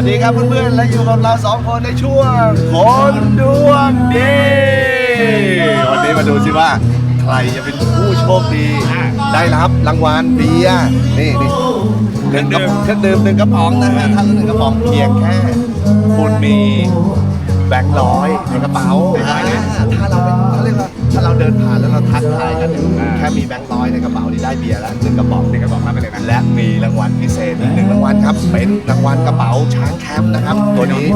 วัสดีครับเพื่อนๆ และอยู่กับเราสองคนในช่วงคนดวงดีวันนี้มาดูสิว่าใครจะเป็นผู้โชคดี ได้รับรางวัลเบียร์นี่นี่เครื่องดื่มเครื่องดื่มหนึ่งกระป๋องนะฮะท่านละหนึ่งกระป๋องเพียงแค่คุณมีแบงค์ร้อยในกระเป๋าอ่าถ้าเราเป็น เขาเรียกว่าถ้าเราเดินผ่านแล้วเราทักทายกันเนี่ยแค่มีแบงค์ร้อยในกระเป๋านี่ได้เบียร์แล้วหนึ่งกระป๋องหนึ่งกระป๋องรับไปเลยนะและมีรางวัลพิเศษอีกหนึ่งรางวัลครับ เป็นรางวัลกระเป๋าช้างแคมป์นะครับ ตัวนี้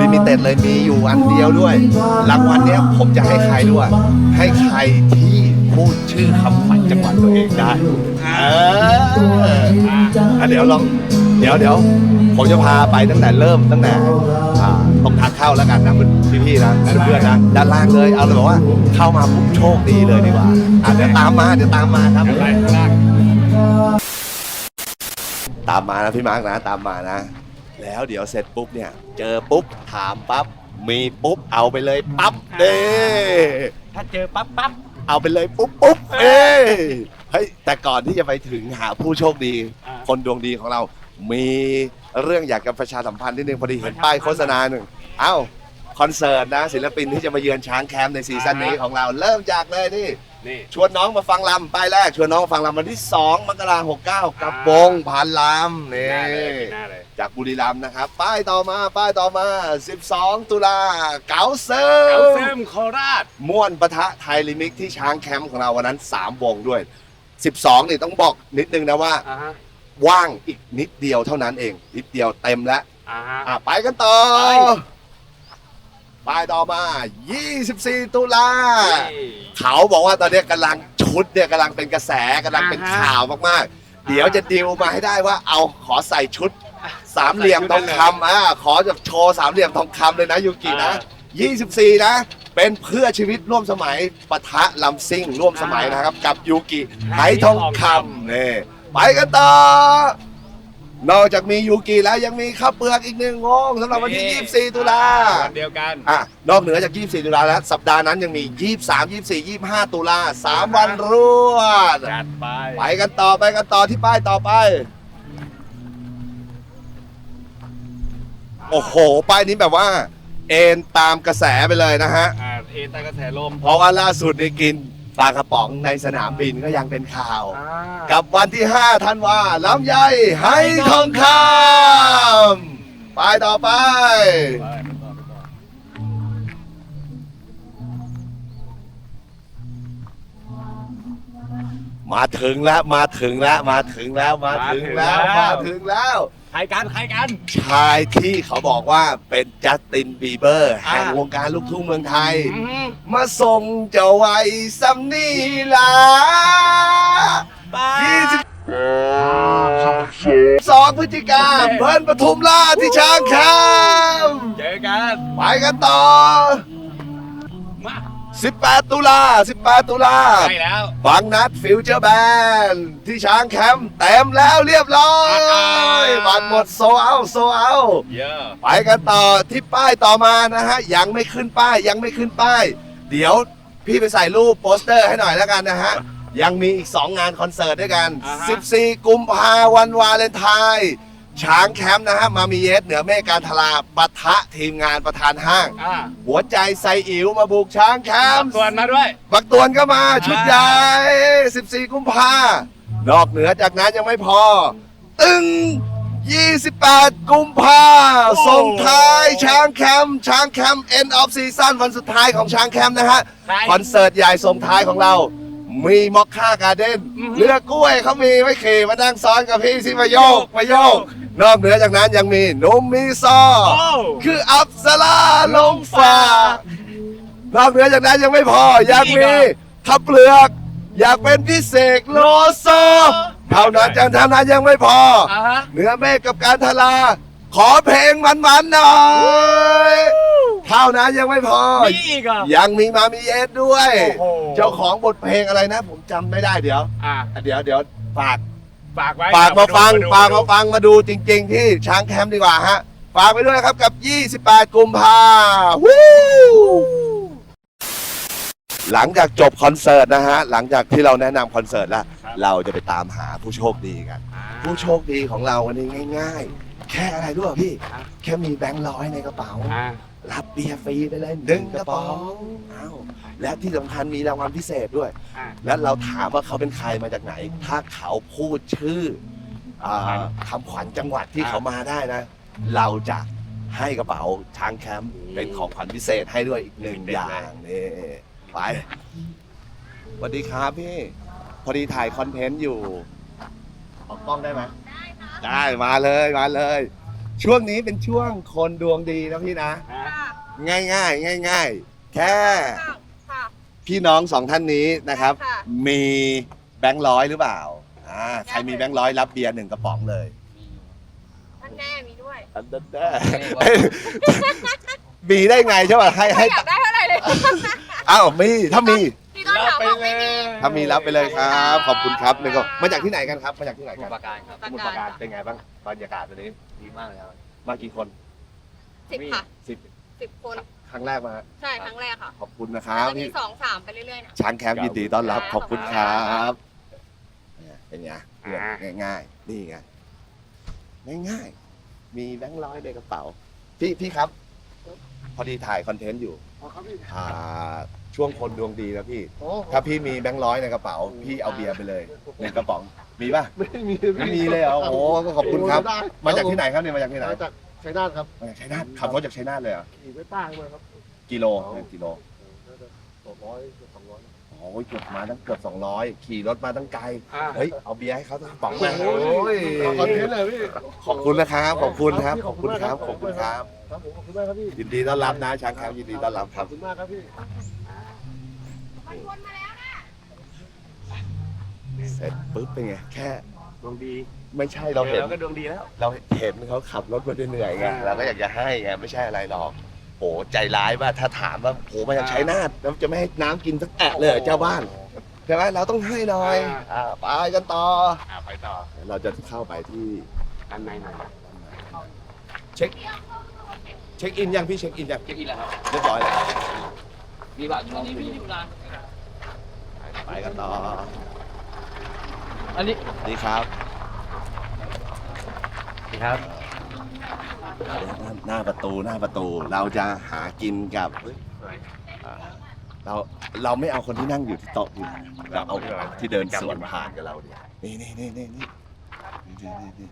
ลิมิเต็ดเลยมีอยู่อันเดียวด้วย รางวัลเนี้ยผมจะให้ใครด้วย ให้ใครที่พูดชื่อคำขวัญจังหวัดตัวเองได้เอออะเดี๋ยวลองเดี๋ยวเดี๋ยวผมจะพาไปตั้งแต่เริ่มตั้งแต่อ่า ตรงทางเข้าแล้วกันนะพี่ๆนะเพื่อนๆนะด้านล่างเลยเอาเลยบอกว่าเข้ามาปุ๊บโชคดีเลยดีกว่าอะเดี๋ยวตามมาเดี๋ยวตามมาครับตามมานะพี่มาร์กนะตามมานะ แล้วเดี๋ยวเสร็จปุ๊บเนี่ย เจอปุ๊บถามปั๊บมีปุ๊บเอาไปเลยปั๊บเด้ถ้าเจอปั๊บปั๊บเอาไปเลยปุ๊บปุ๊บเอ้ยเฮ้ยแต่ก่อนที่จะไปถึงหาผู้โชคดี อ่า คนดวงดีของเรา มี เรื่องอยากจะประชาสัมพันธ์นิดนึงพอดีเห็นป้ายโฆษณาหนึ่งเอ้าคอนเสิร์ตนะศิลปินที่จะมาเยือนช้างแคมป์ในซีซั่นนี้ของเราเริ่มจากเลยนี่นี่ชวนน้องมาฟังลำป้ายแรกชวนน้องมาฟังลำวันที่ 2 มกราคม69กับวงพันลำนี่หน้าเลยหน้าเลยจากบุรีรัมย์นะครับ ป้ายต่อมาป้ายต่อมา 12 ตุลาเก๋าเซิเการ์เซิมโคราช ม่วนปะทะไทยลิมิกที่ช้างแคมป์ของเราวันนั้น 3 วงด้วย 12นี่ต้องบอกนิดนึงนะว่า อ่าฮะ ว่างอีกนิดเดียวเท่านั้นเอง นิดเดียวเต็มแล้วอ่าฮะ อะไปกันต่อไปป้ายต่อมา 24 ตุลานี่เขาบอกว่าตอนนี้กำลังชุดเนี่ยกำลังเป็นกระแสกำลังเป็นอ่าฮะข่าวมากๆ เดี๋ยวจะดิวมาให้ได้ว่าเอาขอใส่ชุด สามเหลี่ยมทองคำอ่าขอจะโชว์สามเหลี่ยมทองคำเลยนะยูกินะ24 นะ เป็นเพื่อชีวิตร่วมสมัยปะทะลำซิ่งร่วมสมัยนะครับ กับยูกิไหทองคำนี่ ไปกันต่อนอกจากมียูกิแล้วยังมีข้าวเปลือกอีกหนึ่งวงสำหรับวันที่ 24 ตุลาวันเดียวกันอะนอกเหนือจาก 24 ตุลาแล้ว สัปดาห์นั้นยังมี 23 24 25 ตุลา3 วันรวดจัดไปไปกันต่อไปกันต่อที่ป้ายต่อไป โอ้โห ป้ายนี้แบบว่า เอ็นตามกระแสไปเลยนะฮะ อ่าเอตากระแสลมเพราะว่าล่าสุดได้กิน ปลากระป๋องในสนามบินก็ยังเป็นข่าว อ่ากับวันที่5ธันวาลำไยให้ทองคำไปต่อไปไปไปต่อไปต่อมาถึงแล้วมาถึงแล้วมาถึงแล้วมาถึงแล้วมาถึงแล้ว ใครกันใครกัน ชายที่เขาบอกว่าเป็นจัสตินบีเบอร์ อ่า แห่งวงการลูกทุ่งเมืองไทยอืมมาส่งเจ้าไว้ซัมนี่ลาไปยี่สิบสองพฤศจิกาเพิ่นปทุมราชที่ช้างคเจอกันำไปกันต่อมา 18 ตุลา 18 ตุลา ใช่แล้วบางนัดฟิวเจอร์แบนด์ที่ช้างแคมป์เต็มแล้วเรียบร้อยบัตรหมดโซเอาโซเอาเยอะไปกันต่อที่ป้ายต่อมานะฮะ ยังไม่ขึ้นป้ายยังไม่ขึ้นป้าย เดี๋ยวพี่ไปใส่รูปโปสเตอร์ให้หน่อยแล้วกันนะฮะ ยังมีอีก 2 งานคอนเสิร์ตด้วยกันอ่าฮะ14 กุมภาวันวาเลนไทน์ ช้างแคมป์นะฮะมามีเยสเหนือเมฆการทลาปะทะทีมงานประธานห้าง อ่าหัวใจไซอิ๋วมาบุกช้างแคมป์ส่วนมาด้วย บักตวนก็มาชุดใหญ่ 14 กุมภานอกเหนือจากนั้นยังไม่พอ ตึง 28 กุมภาโอ้ส่งท้ายช้างแคมป์ช้างแคมป์ end of season วันสุดท้ายของช้างแคมป์นะฮะใครคอนเสิร์ตใหญ่ส่งท้ายของเรา มีมอคค่าการ์เด้นอือฮึ เรือกล้วยเขามีไว้ขี่มานั่งซ้อนกับพี่สิมาโยกมาโยก นอกเหนือจากนั้นยังมีหนุ่มมีซอ โอ้คืออับสลาลงฟ้านอกเหนือจากนั้นยังไม่พอยังมีขับเปลือก อยากเป็นพิเศษโลโซเท่านั้นจังเท่านั้นยังไม่พอ อ่าฮะ เหนือเมฆกับการทลา ขอเพลงมันๆหน่อยเท่า นั้นยังไม่พอ มีอีกเหรอะยังมีมามีเอสด้วย โอ้โหเจ้าของบทเพลงอะไรนะ ผมจำไม่ได้เดี๋ยวอ่าเดี๋ยวเดี๋ยวฝากฝากไว้ฝากมาฟังดูฝากมาดูฟังมาดูจริง ๆ ที่ช้างแคมป์ดีกว่าฮะ ฝากไปด้วยครับกับ 28 กุมภาวู้หลังจากจบคอนเสิร์ตนะฮะ หลังจากที่เราแนะนำคอนเสิร์ตแล้วเราจะไปตามหาผู้โชคดีกัน อ่า ผู้โชคดีของเราวันนี้ง่ายแค่อะไรด้วยพี่อะแค่มีแบงค์ร้อยในกระเป๋า อ่า รับเบียร์ฟรีไปเลยหนึ่งกระป๋องอ้าวและที่สำคัญมีรางวัลพิเศษด้วย อ่าแล้วเราถามว่าเขาเป็นใครมาจากไหน ถ้าเขาพูดชื่ออ่าคำขวัญจังหวัดที่อ่า เขามาได้นะ เราจะให้กระเป๋าช้างแคมป์เป็นของขวัญพิเศษให้ด้วยอีกหนึ่งอย่างนี่ไปสวัสดีครับพี่ พอดีถ่ายคอนเทนต์อยู่ออกกล้องได้ไหมได้มาเลยมาเลย ช่วงนี้เป็นช่วงคนดวงดีนะพี่นะอ่าค่ะง่ายง่ายง่ายง่ายๆแค่ค่ะค่ะ พี่น้องสองท่านนี้นะครับ ค่ะ มีแบงค์ร้อยหรือเปล่าอ่าใครมีแบงค์ร้อยรับเบียร์หนึ่งกระป๋องเลยท่านแน่มีด้วยอันนั้นได้มีได้ไงใช่ป่ะให้ให้ไม่อยากได้เท่าไหร่เลยอ้าวมีถ้ามี พี่ต้นถามบอกไม่มี ถ้ามีรับไปเลยครับ ขอบคุณครับหนึ่งก็มาจากที่ไหนกันครับ มาจากที่ไหนสมุกันทรปราการครับสมุทรปราการเป็นไงบ้างบรรยากาศวันนี้ ดีมากเลยครับมากี่คนสิบค่ะ สิบสิบคน ครั้งแรกมา ใช่ครั้งแรกค่ะขอบคุณนะครับจะมีที่สองสามไปเรื่อยๆนะ ช้างแคมป์ยินดีต้อนรับ ขอบคุณครับเป็นไงเรื่องอ่าง่ายๆ นี่ไงง่ายๆ มีแบงค์ร้อยในกระเป๋า พี่พี่ครับ พอดีถ่ายคอนเทนต์อยู่อ่าช่วงคนดวงดีนะพี่ถ้าพี่มีแบงค์ร้อยในกระเป๋า พี่เอาเบียร์ไปเลยหนึ่งกระป๋อง มีป่ะไม่มีไม่มีเลยเหรอโอ้โหก็ขอบคุณครับ มาจากที่ไหนครับเนี่ยมาจากที่ไหนมาจากชัยนาทครับมาจากชัยนาทขับรถจากชัยนาทเลยเหรอขี่ไปใต้มาครับกิโลกิโลสองร้อยสองร้อยโอ้ยเกือบมาตั้งเกือบ200 ขี่รถมาตั้งไกลอ่าเฮ้ย เอาเบียร์ให้เขาตั้งกระป๋องมาโอ้โอ้ยคอนเทนต์เลยพี่ ขอบคุณนะครับ ขอบคุณครับ ขอบคุณครับ ขอบคุณครับ ครับผมขอบคุณมากครับพี่ ยินดีต้อนรับนะช้างแคมป์ยินดีต้อนรับคขรัอบบคุณมากครับพี่ เสร็จปุ๊บเป็นไงแค่ดวงดีไม่ใช่เราเห็น ก็ดวงดีแล้ว เราเห็นเขาขับรถมาเหนื่อยๆไงอ่า เราก็อยากจะให้ไงไม่ใช่อะไรหรอกโหใจร้ายว่าถ้าถามว่าโหมาจากชัยนาทแล้วจะไม่ให้น้ำกินสักแอะเลยเหรอเจ้าบ้านใช่ไหมเราต้องให้หน่อยอ่าไปกันต่ออ่าไปต่อเราจะเข้าไปที่ด้านในหน่อยเช็คเช็คอินยังพี่เช็คอินยังเช็คอินแล้วครับเรียบร้อยแล้วมีบัตรอยู่นี่อยู่ร้านไปกันต่อ อันนี้นี่ครับครับ หน้าประตูหน้าประตูเราจะหากินกับอ่าเราเราไม่เอาคนที่นั่งอยู่ที่โต๊ะอยู่เราเอาที่เดินสวนผ่านกับเราเนี่ยนี่นี่นี่นี่นี่นี่นี่นี่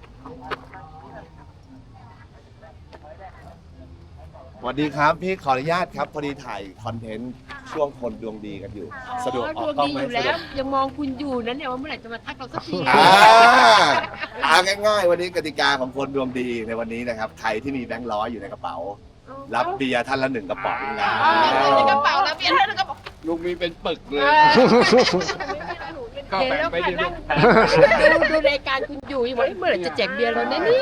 สวัสดีครับพี่ขออนุญาตครับพอดีถ่ายคอนเทนต์ช่วงคนดวงดีกันอยู่ สะดวกอดอกวงกล้องดีไหมอยู่สะดแล้ววกยังมองคุณอยู่นั้นเนี่ยว่าเมื่อไหร่จะมาทักเราสักทีอ่าเอาง่ายๆ วันนี้กติกาของคนดวงดีในวันนี้นะครับใครที่มีแบงค์ร้อยอยู่ในกระเป๋า รับเบียร์ท่านละหนึ่งกระป๋องนะเอาเงินในกระเป๋าแล้วเบียร์เท่านั้นกระเป๋าลูกมีเป็นปึกเลเอยอ ก็เห็นแบ่งแล้วไปค่ะเรื่นั่อยงดูดูรายการคุณอยู่ยังบอกเอ้ยเมื่อไหร่จะแจกเบียร์เราเนี่ยนี่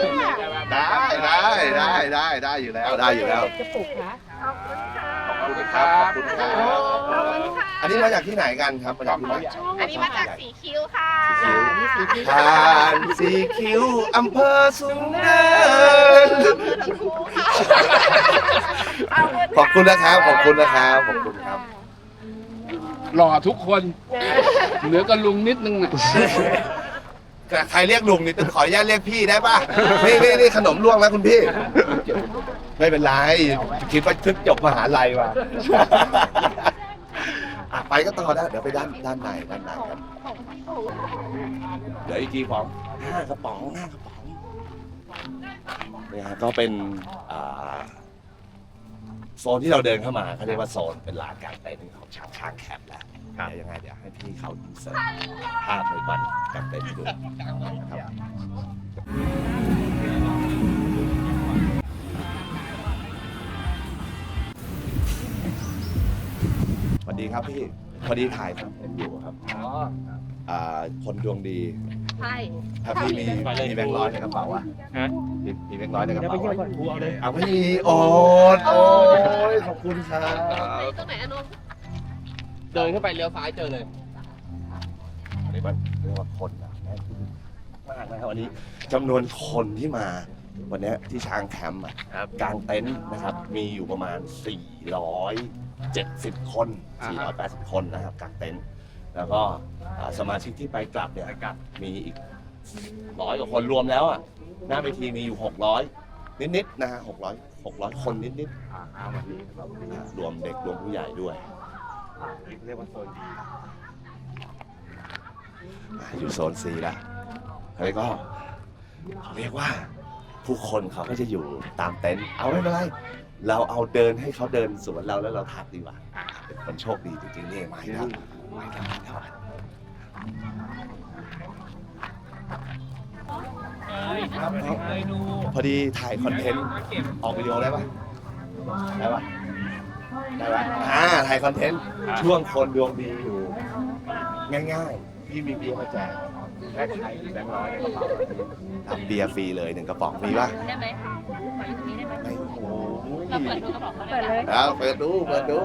ได้ได้ได้ได้ได้อยู่แล้วได้อยู่แล้ว จะปลุกคะขอบคุณครับขอบคุณครับอันนี้มาจากที่ไหนกันครับมาจากที่ไหนอันนี้มาจากสีคิ้วค่ะผ่านสีคิ้วอำเภอสูงเนินขอบคุณนะครับขอบคุณนะครับขอบคุณครับ หล่อทุกคน เหลือก็ลุงนิดนึงน่ะใครเรียกลุงนี่ต้องขออนุญาตเรียกพี่ได้ป่ะ นี่นี่นี่ขนมล่วงแล้วคุณพี่ ไม่เป็นไร คิดว่าทึกจบมหาลัยว่ะอะไปก็ต่อแล้วเดี๋ยวไปด้านด้านในด้านในครับเดี๋ยวอีกทีของห้ากระป๋องห้ากระป๋องเนี่ยฮะก็เป็นอ่า โซนที่เราเดินเข้ามาเขาเรียกว่าโซนเป็นลานกลางเต็นท์ของช้างช้างแคมป์แล้วเดี๋ยวยังไงเดี๋ยวให้พี่เขาอินเสิร์ตภาพในวันกลางเต็นท์ให้ดูนะครับสวัสดีครับพี่พอดีถ่ายคอนเทนต์อยู่ครับอ๋ออ่าคนดวงดี ใช่ถ้าพี่มีมีแบงค์ร้อยในกระเป๋าอะฮะมีมีแบงค์ร้อยในกระเป๋าอะเอาเลยเอาไม่มีโอ้ยโอ้ยขอบคุณครับ ตรงไหนอนนท์เดินเข้าไปเลี้ยวซ้ายเจอเลย อันนี้มันเรียกว่าคนนะแน่นมากนะครับวันนี้จำนวนคนที่มา วันเนี้ยที่ช้างแคมป์อะครับ กลางเต็นท์นะครับ มีอยู่ประมาณ 470 คนอ่าฮะ480 คนนะครับกลางเต็นท์ แล้วก็อ่าสมาชิกที่ไปกลับเนี่ยไปกลับมีอีกร้อยกว่าคนรวมแล้วอะหน้าเวทีมีอยู่600นิดๆนะฮะ600 600คนนิดๆอ่ารวมเด็กรวมผู้ใหญ่ด้วยเรียกว่าโซนดีอ่าอยู่โซน C แล้วแล้วก็เขาเรียกว่าผู้คนเขาก็จะอยู่ตามเต็นท์เอาไม่เป็นไรเราเอาเดินให้เขาเดินสวนเราแล้วเราทักดีกว่าอ่าเป็นคนโชคดีจริงๆนี่ไม่ครับไม่ครับไม่ครับครับพอดีถ่ายคอนเทนต์ออกวิดีโอได้ปะได้ปะได้ปะอ่าถ่ายคอนเทนต์ช่วงคนดวงดีอยู่ ง่ายๆพี่มีเบียร์มาแจกแค่ใครแบงค์ร้อยในกระเป๋ารับเบียร์ฟรีเลยหนึ่งกระป๋องมีปะได้ไหมขออยู่ตรงนี้ได้ไหมไม่โอ้ยเราเปิดดูกระบอกเขาเลยนะเอาเปิดดูเปิดดู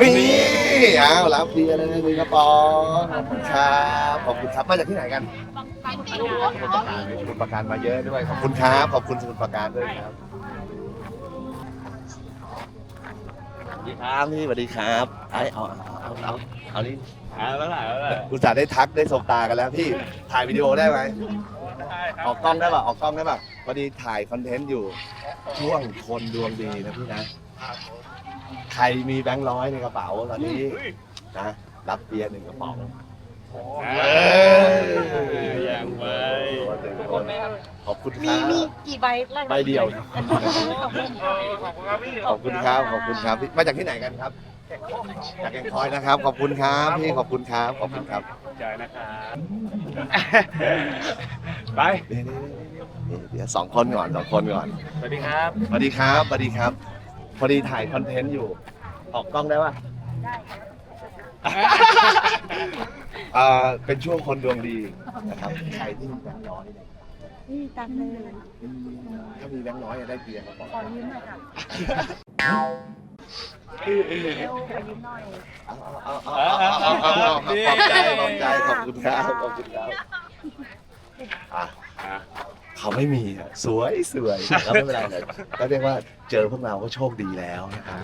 มีอ้าวรับเบียร์เลยหนึ่งกระป๋องขอบคุณครับขอบคุณครับมาจากที่ไหนกันสมุดประการมาเยอะด้วยขอบคุณครับขอบคุณสมุดประการด้วยครับสวัสดีครับพี่สวัสดีครับไอ้เอาเอาเอาเอานี่อ่าแล้วแหละแล้วแหละอุตส่าห์ได้ทักได้สบตากันแล้วพี่ถ่ายวิดีโอได้ไหม ออกกล้องได้ป่ะออกกล้องได้ป่ะพอดีถ่ายคอนเทนต์อยู่ช่วงคนดวงดีนะพี่นะ ใครมีแบงค์ร้อยในกระเป๋าตอนนี้นะรับเบียร์หนึ่งกระป๋องอย่างไว้ขอบคุณคมีรับมีกี่ใบแรกใบเดียว ขอบคุณครับพี่ขอบคุณครับขอบคุณครับพี่มาจากที่ไหนกันครับ จากแกงคอยนะครับ ขอบคุณครับพี่ขอบคุณครับขอบคุณครับใจนะครับไปนี่นี่นี่เดี๋ยวสองคนก่อนสองคนก่อนสวัสดีครับสวัสดีครับสวัสดีครับ พอดีถ่ายคอนเทนต์อยู่ ออกกล้องได้ป่ะอ่าเป็นช่วงคนดวงดีนะครับใครที่มีแบงค์ร้อยเนี่ยนี่ตังเลยถ้ามีแบงค์ร้อยอะได้เบียร์กระป๋องขอยืมหน่อยค่ะ เอาเอาเอาเอาเอาเอาเอาขอบใจขอบใจขอบคุณครับขอบคุณครับอะเขาไม่มีอะสวยสวยแล้วไม่เป็นไรเลยก็เรียกว่าเจอพวกเราก็โชคดีแล้วนะครับ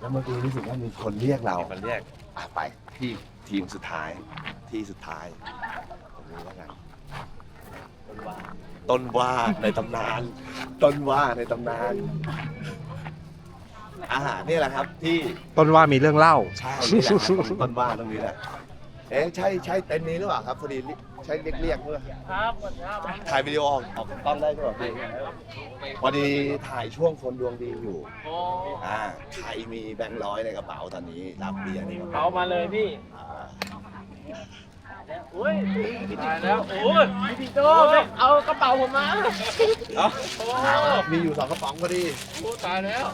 แล้วเมื่อกี้รู้สึกว่ามีคนเรียกเรามันเรียกอะไปที่ทีมสุดท้ายที่สุดท้ายผมรู้ว่าไงต้นว่าในตำนาน ต้นว่าในตำนาน อ่านี่แหละครับที่ต้นว่ามีเรื่องเล่า ใช่นี่แหละครับต้นว่าตรงนี้แหละเอ๊ะใช่ใช่เต็นท์นี้หรือเปล่าครับพอดีใช่เรียกเรียกเพื่อถ่ายวิดีโอออกออกกล้องได้ใช่ไหมพี่พอดีถ่ายช่วงคนดวงดีอยู่อ่าใครมีแบงค์ร้อยในกระเป๋าตอนนี้รับเบียร์ในกระเป๋าเอามาเลยพี่ อ่าอุ้ย ตายแล้วโอ้ยพี่โตเอากระเป๋าผมมามีอยู่สองกระป๋องพอดีโอ้ตายแล้ว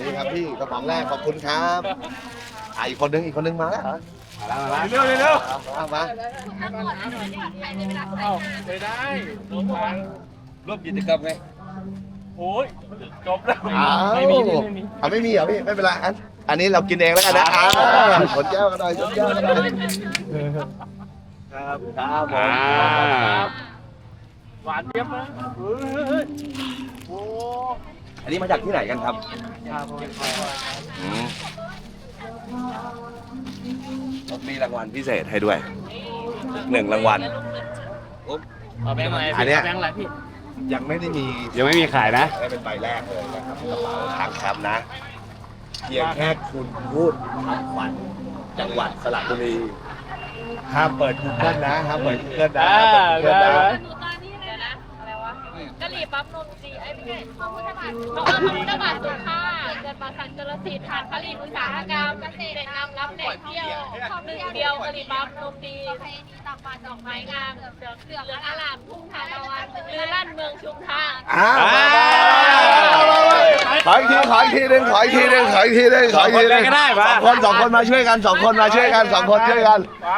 นี่ครับพี่กระป๋องแรกขอบคุณครับอะอีกคนนึงอีกคนนึงมาแล้วเหรอเร็วเร็วเร็วเอามาเอาไม่ได้ลงมาร่วมกิจกรรมไงโอ้ยจบแล้วไม่มีไม่มีอะไม่มีเหรอพี่ไม่เป็นไรอันอันนี้เรากินเองแล้วกันนะอ่าชนแก้วกันหน่อยชนแก้วกันหน่อย ครับครับผมหวานเจี๊ยบนะเฮ้ยโอ้อันนี้มาจากที่ไหนกันครับครับอืมมีรางวัลพิเศษให้ด้วยหนึ่งรางวัลเอาแบงค์อะไรอันเนี้ยแบงค์อะไรพี่ยังไม่ได้มียังไม่มีขายนะได้เป็นใบแรกเลยนะครับกระเป๋าทางแคมป์นะ เพียงแค่คุณพูดคำขวัญจังหวัดสระบุรี ห้ามเปิด Google นะห้ามเปิด Google นะห้ามเปิด Google นะหนูตอนนี้เลยนะอะไรวะกะหรี่ปั๊บนมจีไอ้ไม่ใช่ข้าวพุทธบาทข้าวพุทธบาทสุขาเกิดมาสันจรสิทธิ์ฐานผลิตอุตสาหกรรมเกษตรนำรับเด็กเที่ยวหนึ่งเดียวกะหรี่ปั๊บนมดีตักบาตรดอกไม้งามเสือเสืออารามทุ่งทานตะวันเรือลั่นเมืองชุมทางอ้าวขออีกทีขออีกทีหนึ่งขออีกทีหนึ่งขออีกทีหนึ่งขออีกทีหนึ่งก็ได้สปะองคนสองคนมาช่วยกันสองคนมาช่วยกันสองคนช่วยกัน ไป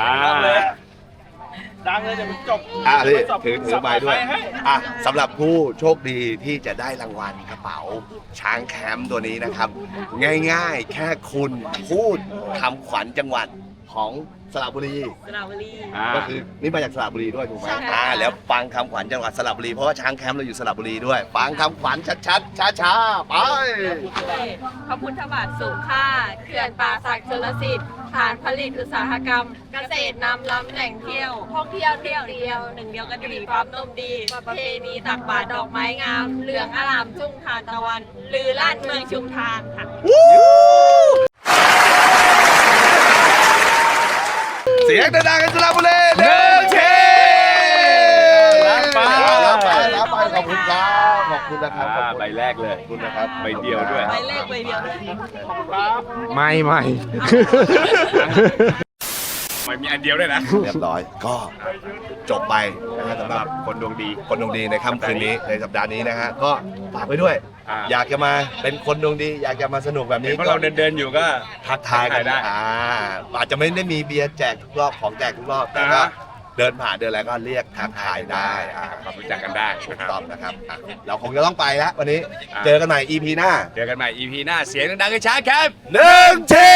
ดังเลยดังเลยจะจบอะพี่ถือถือไม้ด้วยอะสำหรับผู้โชคดีที่จะได้รางวัลกระเป๋า ช้างแคมป์ตัวนี้นะครับ ง่ายๆ แค่คุณพูดคำขวัญจังหวัด ของสระบุรี สระบุรี อ่า ก็คือนี่มาจากสระบุรีด้วยถูกไหมใช่ค่ะ อ่าแล้วฟังคำขวัญจังหวัดสระบุรีเพราะว่าช้างแคมป์เราอยู่สระบุรีด้วย ฟังคำขวัญชัดๆช้าๆไป พระพุทธบาทสูงค่าเขื่อนป่าศักดิ์ชลสิทธิ์ฐานผลิตอุตสาหกรรม เกษตรนำล้ำแหล่งเที่ยวท่องเที่ยวเที่ยวเดียวหนึ่งเดียวกันดีความนมดีประเพณีตักบาตรดอกไม้งาม เหลืองอลามทุ่งทานตะวันลือลั่นเมืองชุมทานค่ะเสียงดังๆกันสระบุรีหนึ่งเชรับไปรับไปรับไปขอบคุณครับขอบคุณนะครับขอบคุณใบแรกเลยขอบคุณนะครับใบเดียวด้วย ใบเลขใบเดียวด้วยไม่ไม่ ไม่มีอันเดียวด้วยนะ เรียบร้อย ก็จบไปนะฮะสำหรับคนดวงดี คนดวงดีในค่ำคืนนี้ในสัปดาห์นี้นะฮะก็ฝากไว้ด้วย อ่า อยากจะมาเป็นคนดวงดี อยากจะมาสนุกแบบเห็นี้นพวกเราเดินเดินๆอยู่ก็ ทักทายกันได้อ่าอาจจะไม่ได้มีเบียร์แจกทุกรอบของแจกทุกรอบแต่ก็อ่า เดินผ่านเดินอะไรก็เรียกทักทายได้อ่าความรู้จักกันได้ถูกนะครับ ต้องนะครับอะเราคงจะต้องไปแล้ววันนี้อ่า เจอกันใหม่ EP หน้าเจอกันใหม่ EP หน้าเสียงดังๆกันช้าครับ หนึ่งที